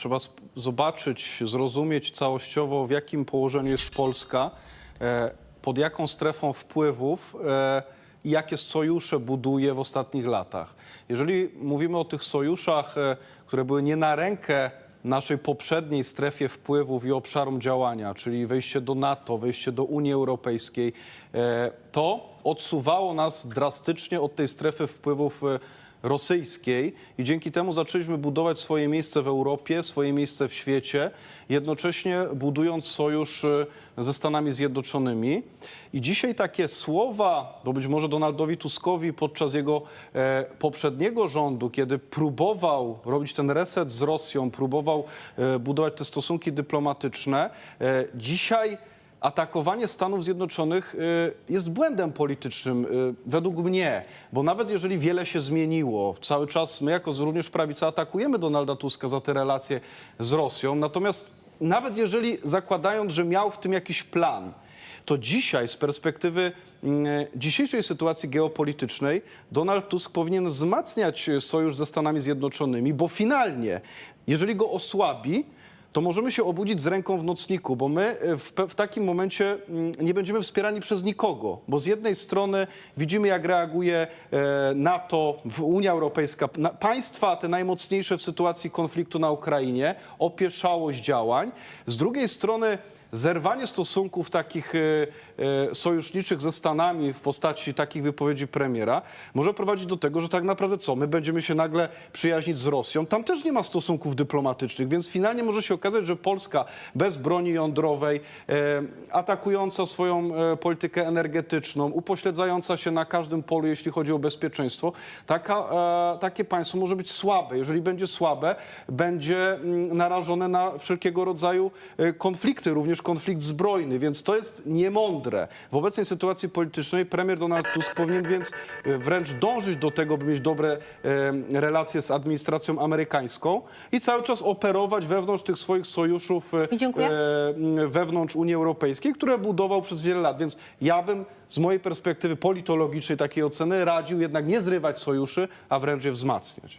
trzeba zobaczyć, zrozumieć całościowo, w jakim położeniu jest Polska, e, pod jaką strefą wpływów e, i jakie sojusze buduje w ostatnich latach. Jeżeli mówimy o tych sojuszach, e, które były nie na rękę naszej poprzedniej strefie wpływów i obszarom działania, czyli wejście do NATO, wejście do Unii Europejskiej, to odsuwało nas drastycznie od tej strefy wpływów rosyjskiej i dzięki temu zaczęliśmy budować swoje miejsce w Europie, swoje miejsce w świecie, jednocześnie budując sojusz e, ze Stanami Zjednoczonymi. I dzisiaj takie słowa, bo być może Donaldowi Tuskowi podczas jego e, poprzedniego rządu, kiedy próbował robić ten reset z Rosją, próbował e, budować te stosunki dyplomatyczne, e, dzisiaj atakowanie Stanów Zjednoczonych y, jest błędem politycznym, y, według mnie, bo nawet jeżeli wiele się zmieniło, cały czas my jako również prawica atakujemy Donalda Tuska za te relacje z Rosją, natomiast nawet jeżeli zakładając, że miał w tym jakiś plan, to dzisiaj z perspektywy mm, dzisiejszej sytuacji geopolitycznej Donald Tusk powinien wzmacniać y, sojusz ze Stanami Zjednoczonymi, bo finalnie, jeżeli go osłabi, to możemy się obudzić z ręką w nocniku, bo my e, w, w takim momencie mm, nie będziemy wspierani przez nikogo, bo z jednej strony widzimy, jak reaguje e, NATO, Unia Europejska, państwa te najmocniejsze w sytuacji konfliktu na Ukrainie, opieszałość działań, z drugiej strony zerwanie stosunków takich e, e, sojuszniczych ze Stanami w postaci takich wypowiedzi premiera może prowadzić do tego, że tak naprawdę co, my będziemy się nagle przyjaźnić z Rosją. Tam też nie ma stosunków dyplomatycznych, więc finalnie może się okazać, że Polska bez broni jądrowej, e, atakująca swoją politykę energetyczną, upośledzająca się na każdym polu, jeśli chodzi o bezpieczeństwo, taka, takie państwo może być słabe. Jeżeli będzie słabe, będzie mm, narażone na wszelkiego rodzaju konflikty, również konflikt zbrojny, więc to jest niemądre. W obecnej sytuacji politycznej premier Donald Tusk powinien więc e, wręcz dążyć do tego, by mieć dobre e, relacje z administracją amerykańską i cały czas operować wewnątrz tych swoich sojuszów dziękuję. e, wewnątrz Unii Europejskiej, które budował przez wiele lat. Więc ja bym z mojej perspektywy politologicznej takiej oceny radził jednak nie zrywać sojuszy, a wręcz je wzmacniać.